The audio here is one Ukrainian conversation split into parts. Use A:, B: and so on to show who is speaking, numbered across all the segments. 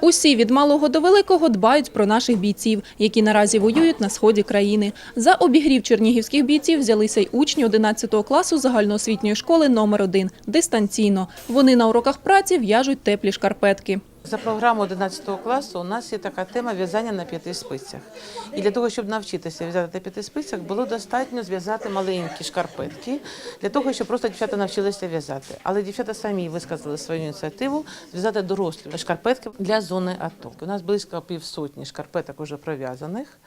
A: Усі від малого до великого дбають про наших бійців, які наразі воюють на сході країни. За обігрів чернігівських бійців взялися й учні 11 класу загальноосвітньої школи номер 1 дистанційно. Вони на уроках праці в'яжуть теплі шкарпетки.
B: За програмою 11 класу у нас є така тема в'язання на п'яти спицях. І для того, щоб навчитися в'язати на п'яти спицях, було достатньо зв'язати маленькі шкарпетки, для того, щоб просто дівчата навчилися в'язати. Але дівчата самі висказали свою ініціативу зв'язати дорослі шкарпетки для зони АТО. У нас близько півсотні шкарпеток уже пров'язаних,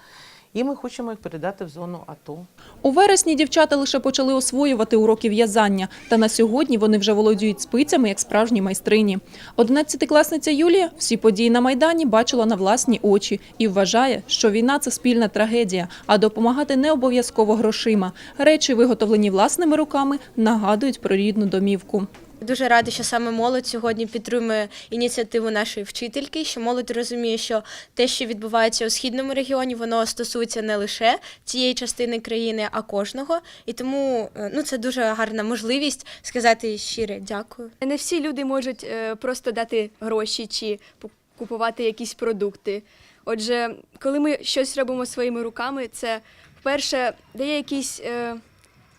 B: і ми хочемо їх передати в зону АТО.
A: У вересні дівчата лише почали освоювати уроки в'язання, та на сьогодні вони вже володіють спицями як справжні майстрині. Одинадцятикласниця Юлія всі події на Майдані бачила на власні очі і вважає, що війна – це спільна трагедія, а допомагати не обов'язково грошима. Речі, виготовлені власними руками, нагадують про рідну домівку.
C: Дуже рада, що саме молодь сьогодні підтримує ініціативу нашої вчительки, що молодь розуміє, що те, що відбувається у східному регіоні, воно стосується не лише цієї частини країни, а кожного. І тому е, ну це дуже гарна можливість сказати щире дякую.
D: Не всі люди можуть е, просто дати гроші чи пу- купувати якісь продукти. Отже, коли ми щось робимо своїми руками, це вперше дає якийсь е,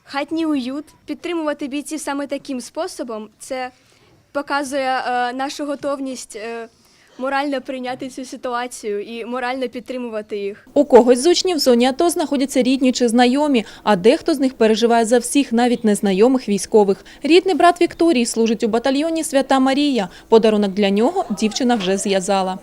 D: хатній уют. Підтримувати бійців саме таким способом це показує е, нашу готовність е, морально прийняти цю ситуацію і морально підтримувати їх.
A: У когось з учнів в зоні АТО знаходяться рідні чи знайомі, а дехто з них переживає за всіх, навіть незнайомих військових. Рідний брат Вікторії служить у батальйоні Свята Марія. Подарунок для нього дівчина вже зв'язала.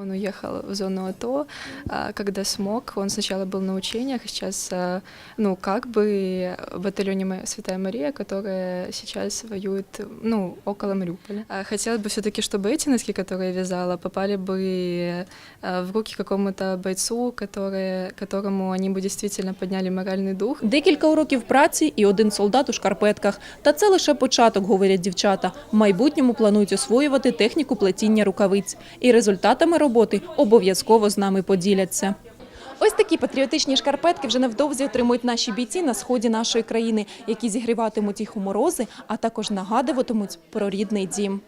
E: Он уехал в зону АТО, а, когда смог. Он сначала был на учениях, а сейчас, а, ну, как бы в батальоне Ма- Святая Мария, которая сейчас воюет, ну, около Мариуполя. А Хотелось бы все-таки, чтобы эти носки, которые я вязала, попали бы а, в руки какому-то бойцу, который, которому они бы действительно подняли моральный дух.
A: Декілька уроків праці і один солдат у шкарпетках. Та це лише початок, говорять дівчата. В майбутньому планують освоювати техніку плетіння рукавиць. І результатами роботи обов'язково з нами поділяться. Ось такі патріотичні шкарпетки вже невдовзі отримують наші бійці на сході нашої країни, які зігріватимуть їх у морози, а також нагадуватимуть про рідний дім.